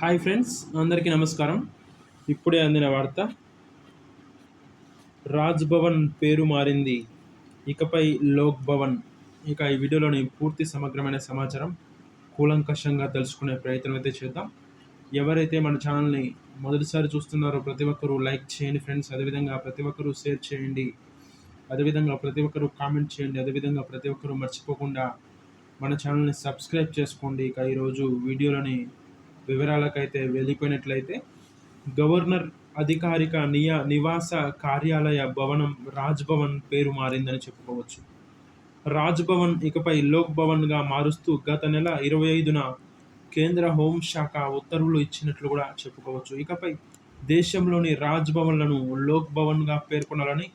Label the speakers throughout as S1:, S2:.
S1: Hi friends అందరికీ నమస్కారం. ఇప్పుడే అందిన వార్త రాజ్ భవన్ పేరు మారింది ఇకపై లోక్ భవన్. ఇక ఈ వీడియోలోని పూర్తి సమగ్రమైన సమాచారం కూలంకషంగా తెలుసుకునే ప్రయత్నం అయితే చేద్దాం. ఎవరైతే మన ఛానల్ని మొదటిసారి చూస్తున్నారో ప్రతి ఒక్కరూ లైక్ చేయండి ఫ్రెండ్స్ అదేవిధంగా ప్రతి ఒక్కరూ షేర్ చేయండి అదేవిధంగా ప్రతి ఒక్కరూ కామెంట్ చేయండి అదేవిధంగా ప్రతి ఒక్కరూ మర్చిపోకుండా మన ఛానల్ని సబ్స్క్రైబ్ చేసుకోండి. ఇక ఈరోజు వీడియోలోని వివరాలకైతే వెళ్ళిపోయినట్లయితే గవర్నర్ అధికారిక నియ నివాస కార్యాలయ భవనం రాజ్భవన్ పేరు మారిందని చెప్పుకోవచ్చు. రాజ్భవన్ ఇకపై లోక్ భవన్గా మారుస్తూ గత నెల ఇరవై ఐదున కేంద్ర హోంశాఖ ఉత్తర్వులు ఇచ్చినట్లు కూడా చెప్పుకోవచ్చు. ఇకపై దేశంలోని రాజ్భవన్లను లోక్ భవన్గా పేర్కొనాలని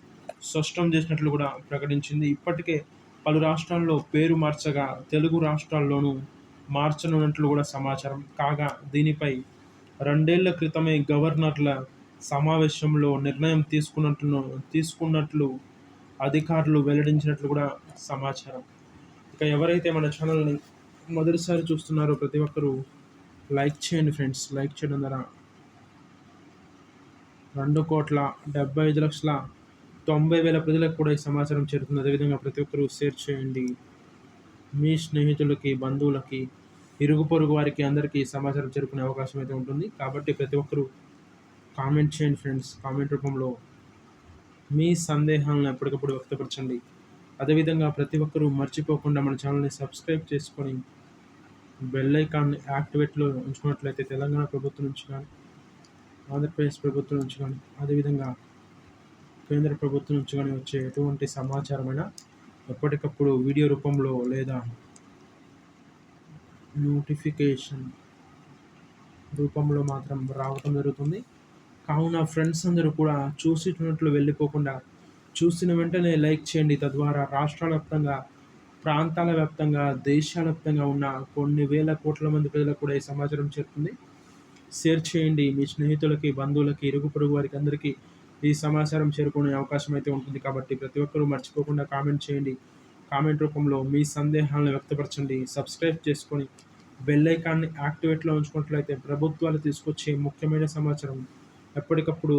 S1: స్పష్టం చేసినట్లు కూడా ప్రకటించింది. ఇప్పటికే పలు రాష్ట్రాల్లో పేరు మార్చగా తెలుగు రాష్ట్రాల్లోనూ మార్చనున్నట్లు కూడా సమాచారం. కాగా దీనిపై రెండేళ్ళ క్రితమే గవర్నర్ల సమావేశంలో నిర్ణయం తీసుకున్నట్లు తీసుకున్నట్లు అధికారులు వెల్లడించినట్లు కూడా సమాచారం. ఇక ఎవరైతే మన ఛానల్ని మొదటిసారి చూస్తున్నారో ప్రతి ఒక్కరూ లైక్ చేయండి ఫ్రెండ్స్. లైక్ చేయడం ద్వారా రెండు కోట్ల డెబ్బై ఐదు లక్షల తొంభై వేల ప్రజలకు కూడా ఈ సమాచారం చేరుతుంది. అదేవిధంగా ప్రతి ఒక్కరూ షేర్ చేయండి. మీ స్నేహితులకి బంధువులకి ఇరుగు పొరుగు వారికి అందరికీ సమాచారం చేరుకునే అవకాశం అయితే ఉంటుంది. కాబట్టి ప్రతి ఒక్కరూ కామెంట్ చేయండి ఫ్రెండ్స్. కామెంట్ రూపంలో మీ సందేహాలను ఎప్పటికప్పుడు వ్యక్తపరచండి. అదేవిధంగా ప్రతి ఒక్కరూ మర్చిపోకుండా మన ఛానల్ని సబ్స్క్రైబ్ చేసుకొని బెల్ ఐకాన్ని యాక్టివేట్లో ఉంచుకున్నట్లయితే తెలంగాణ ప్రభుత్వం నుంచి కానీ ఆంధ్రప్రదేశ్ ప్రభుత్వం నుంచి కానీ అదేవిధంగా కేంద్ర ప్రభుత్వం నుంచి కానీ వచ్చే ఎటువంటి సమాచారమైనా ఎప్పటికప్పుడు వీడియో రూపంలో లేదా నోటిఫికేషన్ రూపంలో మాత్రం రావటం జరుగుతుంది. కావున ఫ్రెండ్స్ అందరూ కూడా చూసినట్లు వెళ్ళిపోకుండా చూసిన వెంటనే లైక్ చేయండి. తద్వారా రాష్ట్రాల వ్యాప్తంగా ప్రాంతాల వ్యాప్తంగా దేశాల వ్యాప్తంగా ఉన్న కొన్ని వేల కోట్ల మంది ప్రజలకు కూడా ఈ సమాచారం చేరుతుంది. షేర్ చేయండి. మీ స్నేహితులకి బంధువులకి ఇరుగు పొరుగు వారికి అందరికీ ఈ సమాచారం చేరుకునే అవకాశం అయితే ఉంటుంది కాబట్టి ప్రతి ఒక్కరూ మర్చిపోకుండా కామెంట్ చేయండి. కామెంట్ రూపంలో మీ సందేహాలను వ్యక్తపరచండి. సబ్స్క్రైబ్ చేసుకొని బెల్ ఐకాన్ని యాక్టివేట్లో ఉంచుకున్నట్లయితే ప్రభుత్వాలు తీసుకొచ్చే ముఖ్యమైన సమాచారం ఎప్పటికప్పుడు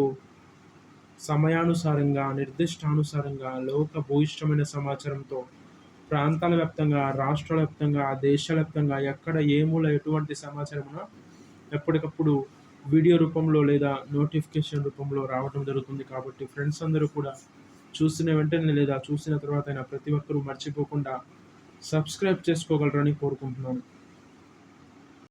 S1: సమయానుసారంగా నిర్దిష్టానుసారంగా లోక భూయిష్టమైన సమాచారంతో ప్రాంతాల వ్యాప్తంగా రాష్ట్రాల వ్యాప్తంగా దేశాల వ్యాప్తంగా ఎక్కడ ఏ మూల ఎటువంటి సమాచారం ఎప్పటికప్పుడు వీడియో రూపంలో లేదా నోటిఫికేషన్ రూపంలో రావడం జరుగుతుంది కాబట్టి ఫ్రెండ్స్ అందరూ కూడా చూసిన వెంటనే లేదా చూసిన తర్వాత అయినా ప్రతి ఒక్కరూ మర్చిపోకుండా సబ్స్క్రైబ్ చేసుకోగలరని కోరుకుంటున్నాను.